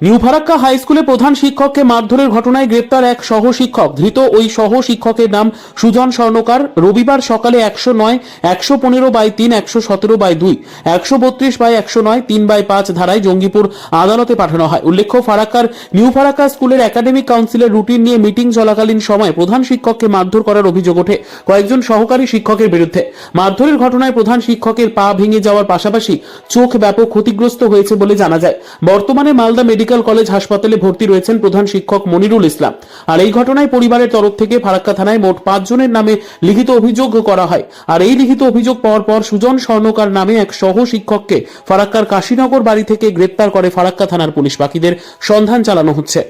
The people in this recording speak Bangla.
নিউ ফারাক্কা হাই স্কুলে প্রধান শিক্ষককে মারধরের ঘটনায় গ্রেপ্তার এক সহ শিক্ষক ধৃত ওই সহ শিক্ষকের নাম সুজন স্বর্ণকার। রবিবার সকালে একশো নয়, একশো পনেরো বাই তিন, একশো সতেরো বাই দুই, একশো বত্রিশ বাই একশো নয়, তিন বাই পাঁচ ধারায় জঙ্গিপুর আদালতে পাঠানো হয়। উল্লেখ্য, ফারাক্কার নিউ ফারাক্কা স্কুলের একাডেমিক কাউন্সিলের রুটিন নিয়ে মিটিং চলাকালীন সময় প্রধান শিক্ষককে মারধর করার অভিযোগ ওঠে কয়েকজন সহকারী শিক্ষকের বিরুদ্ধে। মারধরের ঘটনায় প্রধান শিক্ষকের পা ভেঙে যাওয়ার পাশাপাশি চোখ ব্যাপক ক্ষতিগ্রস্ত হয়েছে বলে জানা যায়। বর্তমানে মালদা মেডিকেল কলেজ হাসপাতালে ভর্তি রয়েছেন প্রধান শিক্ষক মনিরুল ইসলাম। আর এই ঘটনায় পরিবারের তরফ থেকে ফারাক্কা থানায় মোট পাঁচ জনের নামে লিখিত অভিযোগ করা হয়। আর এই লিখিত অভিযোগ পাওয়ার পর সুজন স্বর্ণকার নামে এক সহ শিক্ষককে ফারাক্কার কাশীনগর বাড়ি থেকে গ্রেপ্তার করে ফারাক্কা থানার পুলিশ বাকিদের সন্ধান চালানো হচ্ছে।